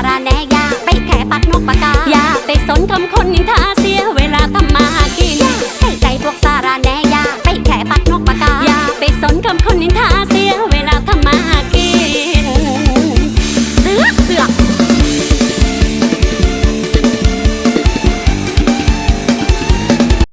าระแนยาไปแค่ปักนกปากาอย่าไปสนคำคนนินทาเสียเวลาทำมาหากินใส่ใจพวกสาระแนยาไปแค่ปักนกปากกาอย่าไปสนคำคนนินทา